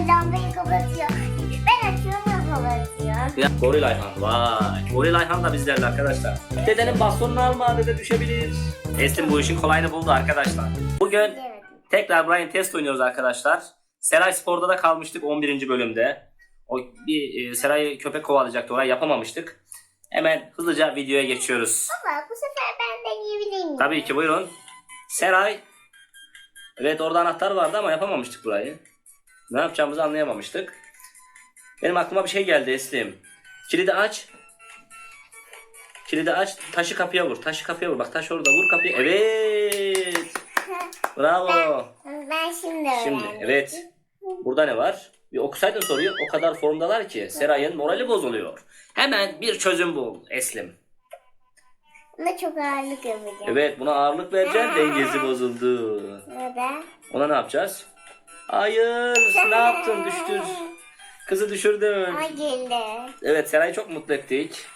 lambayı kapatıyor. Ben açıyorum kapatıyor. Ya, Goril Ayhan vay. Goril Ayhan da bizlerle arkadaşlar. Dedenin bastonunu alma dede düşebilir. Eslin bu işin kolayını buldu arkadaşlar. Bugün tekrar Brian Test oynuyoruz arkadaşlar. Seray Spor'da da kalmıştık 11. bölümde. O bir e, Seray'ı köpek kovalayacaktı orayı yapamamıştık. Hemen hızlıca videoya geçiyoruz. Baba bu sefer ben deneyebilir miyim? Tabii ki buyurun. Seray. Evet orada anahtar vardı ama yapamamıştık burayı. Ne yapacağımızı anlayamamıştık. Benim aklıma bir şey geldi Eslim. Kilidi aç. Kilidi aç. Taşı kapıya vur. Taşı kapıya vur. Bak taş orada. Vur kapıya. Evet. Bravo. Ben, ben şimdi Şimdi öğrendim. evet. Burada ne var? Bir okusaydın soruyu. O kadar formdalar ki Seray'ın morali bozuluyor. Hemen bir çözüm bul Eslim. Buna çok ağırlık yapacağım. Evet buna ağırlık vereceksin. Dengesi bozuldu. Neden? Ona ne yapacağız? Hayır. Ne yaptın? Düştür. Kızı düşürdün. Geldi. Evet Seray'ı çok mutlu ettik.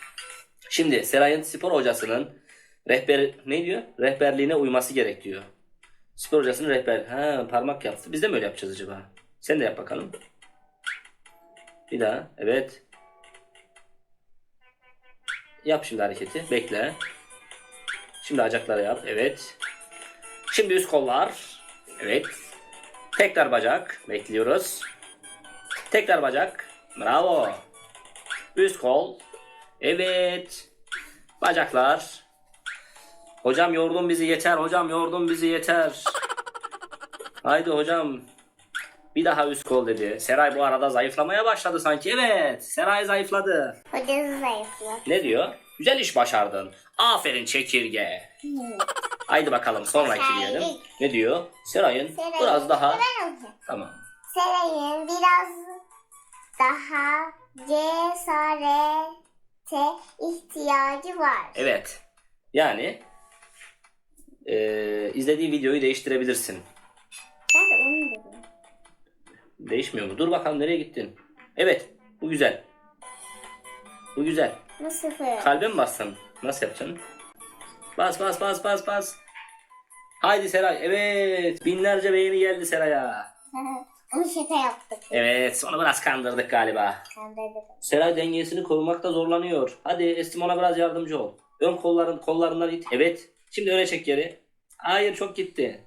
Şimdi Seray'ın spor hocasının rehber ne diyor? Rehberliğine uyması gerek diyor. Spor hocasının rehber. Ha parmak yaptı. Biz de mi öyle yapacağız acaba? Sen de yap bakalım. Bir daha. Evet. Yap şimdi hareketi. Bekle. Şimdi bacakları yap. Evet. Şimdi üst kollar. Evet. Tekrar bacak. Bekliyoruz. Tekrar bacak. Bravo. Üst kol. Evet. Bacaklar. Hocam yordun bizi yeter. Hocam yordun bizi yeter. Haydi hocam. Bir daha üst kol dedi. Seray bu arada zayıflamaya başladı sanki. Evet. Seray zayıfladı. Hocası zayıflı. Ne diyor? Güzel iş başardın. Aferin çekirge. Haydi bakalım sonraki diyelim. Ne diyor? Seray'ın Seray'ın- biraz daha... Tamam. Seray'ın biraz daha cesarete ihtiyacı var. Evet. Yani eee izlediğin videoyu değiştirebilirsin. Ben de onu dedim. Değişmiyor mu? Dur bakalım nereye gittin? Evet. Bu güzel. Bu güzel. Sıfır. Kalbe mi bastın? Nasıl yapacaksın? Bas bas bas bas bas. Haydi Seray. Evet. Binlerce beğeni geldi Seray'a. Onu şaka yaptık. Evet. Onu biraz kandırdık galiba. Dedim. Seray dengesini korumakta zorlanıyor. Hadi Estim ona biraz yardımcı ol. Ön kolların kollarından it. Evet. Şimdi öne çek geri. Hayır çok gitti.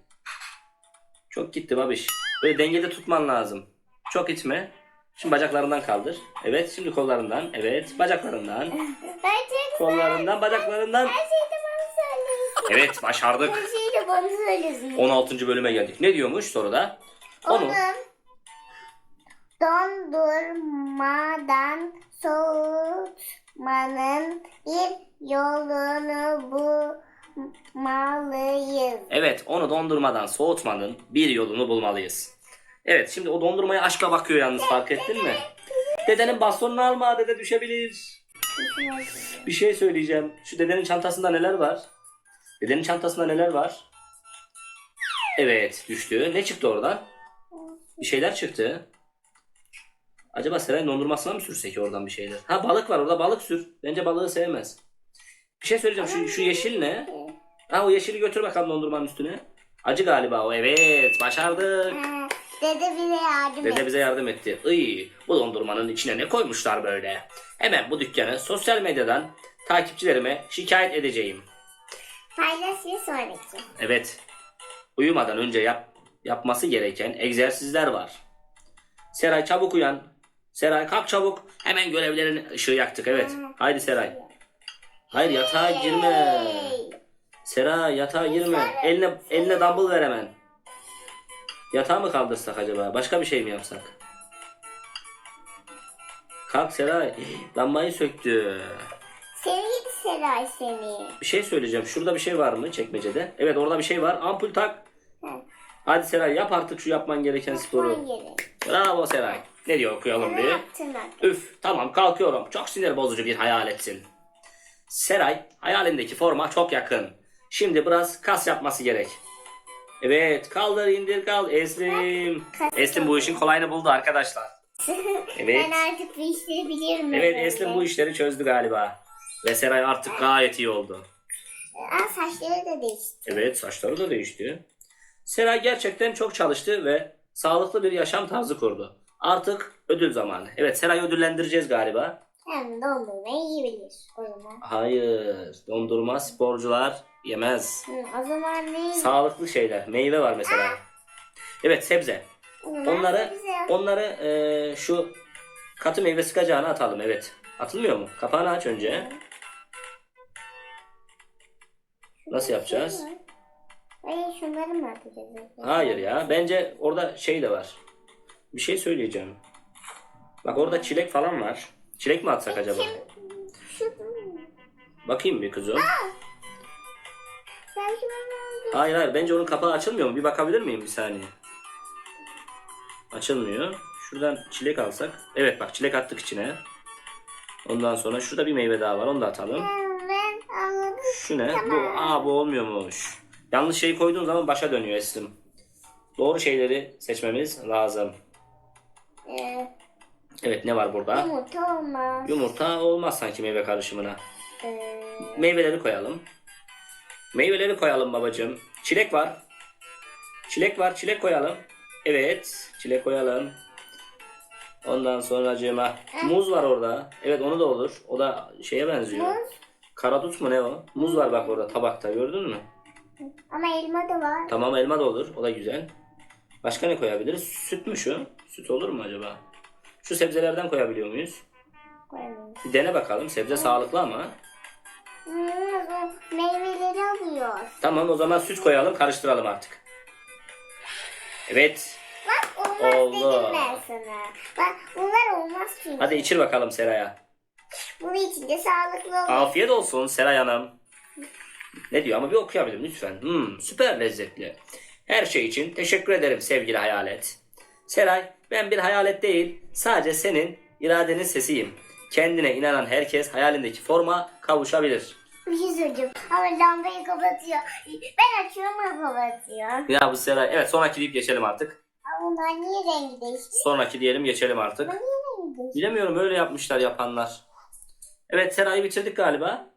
Çok gitti babiş. Böyle dengede tutman lazım. Çok itme. Şimdi bacaklarından kaldır. Evet şimdi kollarından. Evet bacaklarından. Kollarından bacaklarından. Her şeyi de bana söylüyorsun. Evet başardık. Her şeyi de bana söylüyorsun. 16. bölüme geldik. Ne diyormuş soruda? Onu. Onun dondurmadan soğutmanın bir yolunu bulmalıyız. Evet onu dondurmadan soğutmanın bir yolunu bulmalıyız. Evet şimdi o dondurmaya aşkla bakıyor yalnız fark ettin mi? Dedenin bastonunu alma dede düşebilir. Bir şey söyleyeceğim. Şu dedenin çantasında neler var? Dedenin çantasında neler var? Evet düştü. Ne çıktı oradan? Bir şeyler çıktı. Acaba Seray dondurmasına mı sürsek oradan bir şeyler? Ha balık var orada balık sür. Bence balığı sevmez. Bir şey söyleyeceğim. Şu, şu yeşil ne? Ha o yeşili götür bakalım dondurmanın üstüne. Acı galiba o. Evet başardık. Dede bize yardım Dede et. bize yardım etti. Iy, bu dondurmanın içine ne koymuşlar böyle? Hemen bu dükkanı sosyal medyadan takipçilerime şikayet edeceğim. Paylaş bir sonraki. Evet. Uyumadan önce yap, yapması gereken egzersizler var. Seray çabuk uyan. Seray kalk çabuk. Hemen görevlerin ışığı yaktık. Evet. Haydi Seray. Hayır yatağa girme. Seray yatağa girme. Eline eline dumbbell ver hemen. Yatağı mı kaldırsak acaba? Başka bir şey mi yapsak? Kalk Seray. Lambayı söktü. Seni gidi Seray seni. Bir şey söyleyeceğim. Şurada bir şey var mı çekmecede? Evet orada bir şey var. Ampul tak. Ha, Hadi Seray yap artık şu yapman gereken sporu. yapman gerek. Bravo Seray. Ne diyor okuyalım Sana bir. yaptın. Üf tamam kalkıyorum. Çok sinir bozucu bir hayaletsin. Seray hayalindeki forma çok yakın. Şimdi biraz kas yapması gerek. Evet kaldır indir kal Eslim. Kas Eslim bu işin kolayını buldu arkadaşlar. Evet. Ben artık bu işleri biliyorum. Evet. Eslim bu işleri çözdü galiba. Ve Seray artık gayet iyi oldu. Aa, saçları da değişti. Evet saçları da değişti. Seray gerçekten çok çalıştı ve sağlıklı bir yaşam tarzı kurdu. Artık ödül zamanı. Evet Seray'ı ödüllendireceğiz galiba. Hem dondurmayı yiyebilir o zaman. Hayır. Dondurma sporcular yemez. Hı, o zaman ne? Sağlıklı şeyler. Meyve var mesela. Evet sebze. O zaman Onları sebze. onları eee, şu katı meyve sıkacağına atalım. Evet. Atılmıyor mu? Kapağını aç önce. Nasıl yapacağız? Hayır şunları mı atacağız? Hayır ya. Bence orada şey de var. Bir şey söyleyeceğim. Bak orada çilek falan var. Çilek mi atsak acaba? Bakayım bir kızım. Hayır hayır. Bence onun kapağı açılmıyor mu? Bir bakabilir miyim bir saniye? Açılmıyor. Şuradan çilek alsak. Evet bak çilek attık içine. Ondan sonra şurada bir meyve daha var. Onu da atalım. Şu ne? Bu, aa bu olmuyormuş. Yanlış şeyi koyduğun zaman başa dönüyor Eslim. Doğru şeyleri seçmemiz lazım. Ee, Evet ne var burada? yumurta olmaz. Yumurta olmaz sanki meyve karışımına. Ee, Meyveleri koyalım. Meyveleri koyalım babacığım. Çilek var. Çilek var. Çilek koyalım. Evet. Çilek koyalım. Ondan sonra. Muz var orada. Evet onu da olur. O da şeye benziyor. muz Karadut mu ne o? Muz var bak orada tabakta gördün mü? ama elma da var. Tamam elma da olur. O da güzel. Başka ne koyabiliriz? Süt mü şu? Süt olur mu acaba? Şu sebzelerden koyabiliyor muyuz? Koyalım. Bir dene bakalım. Sebze sağlıklı ama. Hmm, meyveleri alıyor. Tamam o zaman süt koyalım karıştıralım artık. Evet. Bak olmaz Oldu. dedim ben sana. Bak bunlar olmaz çünkü. Hadi içir bakalım Seray'a. Bunun içinde sağlıklı olur. Afiyet olsun Seray Hanım. Ne diyor ama bir okuyabilirim lütfen. Hmm, süper lezzetli. Her şey için teşekkür ederim sevgili hayalet. Seray ben bir hayalet değil sadece senin iradenin sesiyim. Kendine inanan herkes hayalindeki forma kavuşabilir. Bir şey söyleyeceğim. Ama lambayı kapatıyor. Ben açıyorum o kapatıyor. Ya bu Seray evet sonraki deyip geçelim artık. Ama bunlar niye rengi değişti? Sonraki diyelim geçelim artık. Bunlar niye rengi değişti? Bilemiyorum öyle yapmışlar yapanlar. Evet Seray'ı bitirdik galiba.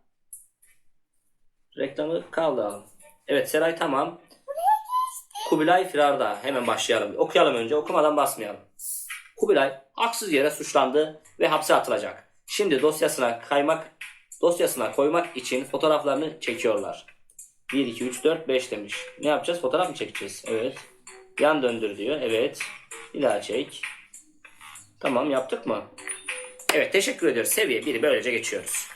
Reklamı kaldı. Evet Seray tamam. Kubilay firarda. Hemen başlayalım. Okuyalım önce. Okumadan basmayalım. Kubilay haksız yere suçlandı ve hapse atılacak. Şimdi dosyasına kaymak dosyasına koymak için fotoğraflarını çekiyorlar. 1 2 3 4 5 demiş. Ne yapacağız? Fotoğraf mı çekeceğiz? Evet. Yan döndür diyor. Evet. Bir daha çek. Tamam yaptık mı? Evet teşekkür ediyoruz. Seviye 1'i böylece geçiyoruz.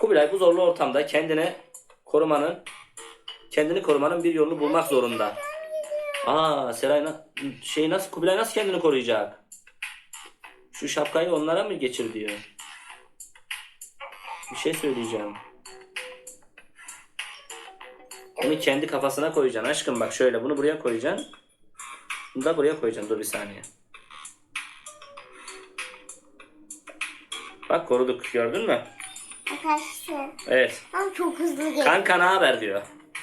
Kubilay bu zorlu ortamda kendine korumanın kendini korumanın bir yolunu bulmak zorunda. Aa Seray na- şey nasıl Kubilay nasıl kendini koruyacak? Şu şapkayı onlara mı geçir diyor. Bir şey söyleyeceğim. Bunu kendi kafasına koyacaksın aşkım bak şöyle bunu buraya koyacaksın. Bunu da buraya koyacaksın dur bir saniye. Bak koruduk gördün mü? Arkadaşlar. Evet. Ama çok hızlı geliyor. Kanka ne haber diyor.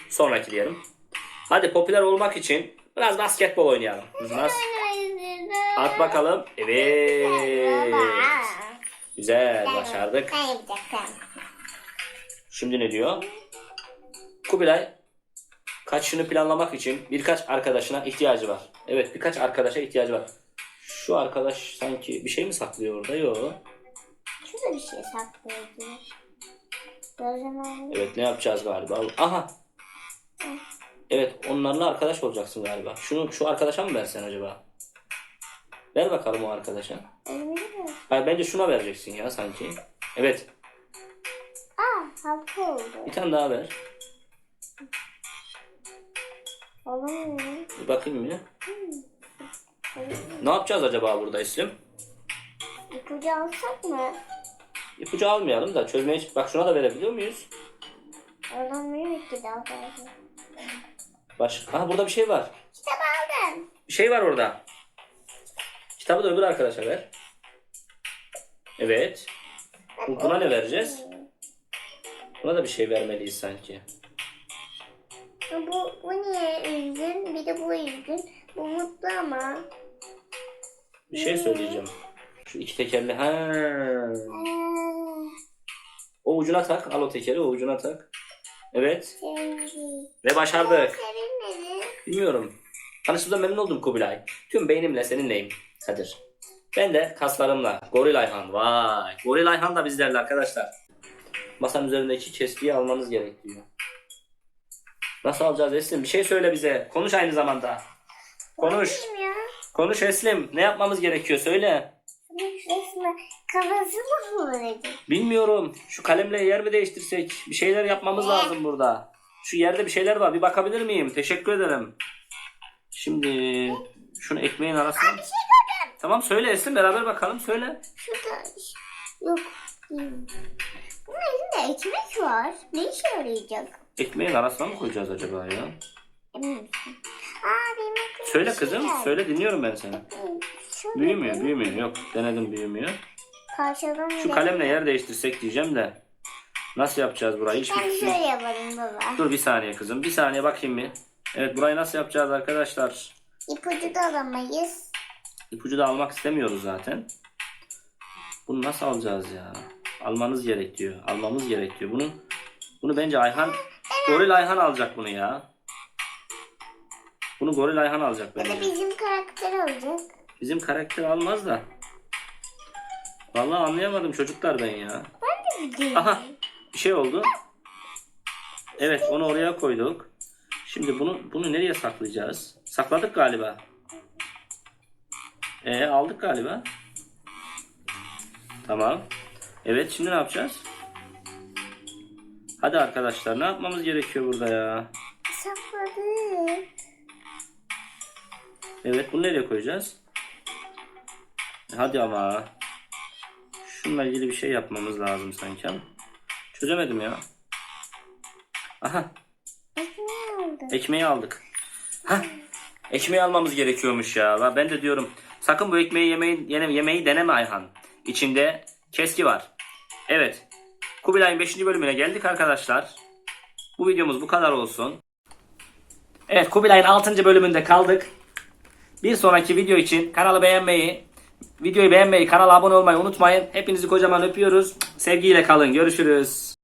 Sonraki diyelim. Hadi popüler olmak için biraz basketbol oynayalım. Nasıl? At bakalım. Evet. Güzel başardık. Şimdi ne diyor? Kubilay kaçışını planlamak için birkaç arkadaşına ihtiyacı var. Evet birkaç arkadaşa ihtiyacı var. Şu arkadaş sanki bir şey mi saklıyor orada? Yok. Şurada bir şey saklıyordu. Gözlem Evet ne yapacağız galiba? Aha. Evet onlarla arkadaş olacaksın galiba. Şunu şu arkadaşa mı versen acaba? Ver bakalım o arkadaşa. Elimi mi? Hayır bence şuna vereceksin ya sanki. Evet Aa halka oldu. bir tane daha ver. Olamıyor. Bir bakayım bir. Ne yapacağız acaba burada İslim? İpucu alsak mı? İpucu almayalım da çözmeye... Bak şuna da verebiliyor muyuz? Alamıyor ki daha fazla. Baş... Aha burada bir şey var. Kitap aldım. Bir şey var orada. Kitabı da öbür arkadaşa ver. Evet. Bu- Buna ne vereceğiz? Buna da bir şey vermeliyiz sanki. Bu, bu niye üzgün? Bir de bu üzgün. Bu mutlu ama. Bir şey söyleyeceğim. Şu iki tekerli. Ha. Ee, O ucuna tak. Al o tekeri o ucuna tak. Evet. Ve başardık. Bilmiyorum. Tanıştığımda memnun oldum Kubilay. Tüm beynimle seninleyim. Kadir. Ben de kaslarımla. Goril Ayhan. Vay. Goril Ayhan da bizlerle arkadaşlar. Masanın üzerindeki keskiyi almanız gerekiyor. Nasıl alacağız Eslim? Bir şey söyle bize. Konuş aynı zamanda. Konuş. Konuş Eslim. Ne yapmamız gerekiyor? Söyle. Resmen kafası mı vuracak? Bilmiyorum. Şu kalemle yer mi değiştirsek? Bir şeyler yapmamız lazım burada. Şu yerde bir şeyler var. Bir bakabilir miyim? Teşekkür ederim. Şimdi şunu ekmeğin arasına... Bir şey gördüm. Tamam söyle Esin beraber bakalım söyle. Şurada yok. Bunun elinde ekmek var. Ne işe yarayacak? Ekmeğin arasına mı koyacağız acaba ya? Emin misin? Aa benim aklıma Söyle şey kızım geldi. söyle dinliyorum ben seni. Şöyle Büyümüyor büyümüyor yok denedim büyümüyor. Parçadan Şu kalemle yer değiştirsek diyeceğim de. Nasıl yapacağız burayı hiç Ben şöyle yaparım baba. Dur bir saniye kızım bir saniye bakayım bir. Evet burayı nasıl yapacağız arkadaşlar? İpucu da alamayız. İpucu da almak istemiyoruz zaten. Bunu nasıl alacağız ya? Almanız gerekiyor. Almamız gerekiyor. Bunu bunu bence Ayhan Goril Ayhan alacak bunu ya. Bunu Goril Ayhan alacak Ya da bence. bizim karakter olacak. Bizim karakter almaz da. Vallahi anlayamadım çocuklar ben ya. Ben de bir Aha bir şey oldu. Evet onu oraya koyduk. Şimdi bunu bunu nereye saklayacağız? Sakladık galiba. E aldık galiba. Tamam. Evet şimdi ne yapacağız? Hadi arkadaşlar ne yapmamız gerekiyor burada ya? Sakladık. Evet bunu nereye koyacağız? Hadi ama. Şununla ilgili bir şey yapmamız lazım sanki ama. Çözemedim ya. Aha Ekmeği aldık. ekmeği aldık. Hah ekmeği almamız gerekiyormuş ya. Ben de diyorum sakın bu ekmeği yemeyi, yemeyi deneme Ayhan. İçinde keski var. Evet. Kubilay'ın 5. bölümüne geldik arkadaşlar. Bu videomuz bu kadar olsun. Evet Kubilay'ın 6. bölümünde kaldık. Bir sonraki video için kanalı beğenmeyi, videoyu beğenmeyi, kanala abone olmayı unutmayın. Hepinizi kocaman öpüyoruz. Sevgiyle kalın. Görüşürüz.